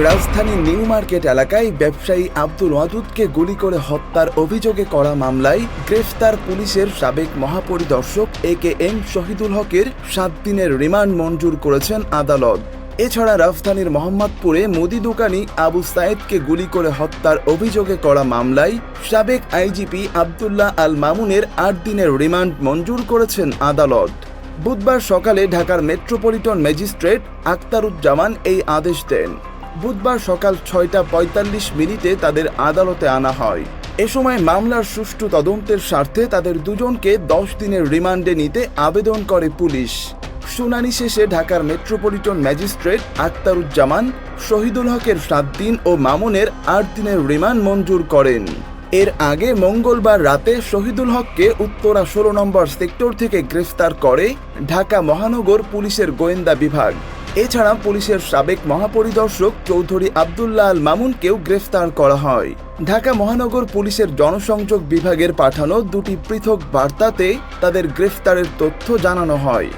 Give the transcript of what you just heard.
রাজধানীর new market এলাকায় ব্যবসায়ী আব্দুল ওয়াদুদকে গুলি করে হত্যার অভিযোগে করা মামলায় গ্রেফতার পুলিশের সাবেক মহাপরিদর্শক এ কে এম শহীদুল হকের সাত দিনের রিমান্ড মঞ্জুর করেছেন আদালত। এছাড়া রাজধানীর মোহাম্মদপুরে মুদি দোকানি আবু সায়েদকে গুলি করে হত্যার অভিযোগে করা মামলায় সাবেক আইজিপি আবদুল্লাহ আল মামুনের আট দিনের রিমান্ড মঞ্জুর করেছেন আদালত। বুধবার সকালে ঢাকার মেট্রোপলিটন ম্যাজিস্ট্রেট আক্তারুজ্জামান এই আদেশ দেন। বুধবার সকাল ছয়টা পঁয়তাল্লিশ মিনিটে তাদের আদালতে আনা হয়। এ সময় মামলার সুষ্ঠু তদন্তের স্বার্থে তাদের দুজনকে দশ দিনের রিমান্ডে নিতে আবেদন করে পুলিশ। শুনানি শেষে ঢাকার মেট্রোপলিটন ম্যাজিস্ট্রেট আক্তারুজ্জামান শহীদুল হকের সাত দিন ও মামুনের আট দিনের রিমান্ড মঞ্জুর করেন। এর আগে মঙ্গলবার রাতে শহীদুল হককে উত্তরা ষোলো নম্বর সেক্টর থেকে গ্রেফতার করে ঢাকা মহানগর পুলিশের গোয়েন্দা বিভাগ। এছাড়া পুলিশের সাবেক মহাপরিদর্শক চৌধুরী আবদুল্লাহ আল মামুনকেও গ্রেফতার করা হয়। ঢাকা মহানগর পুলিশের জনসংযোগ বিভাগের পাঠানো দুটি পৃথক বার্তাতে তাদের গ্রেফতারের তথ্য জানানো হয়।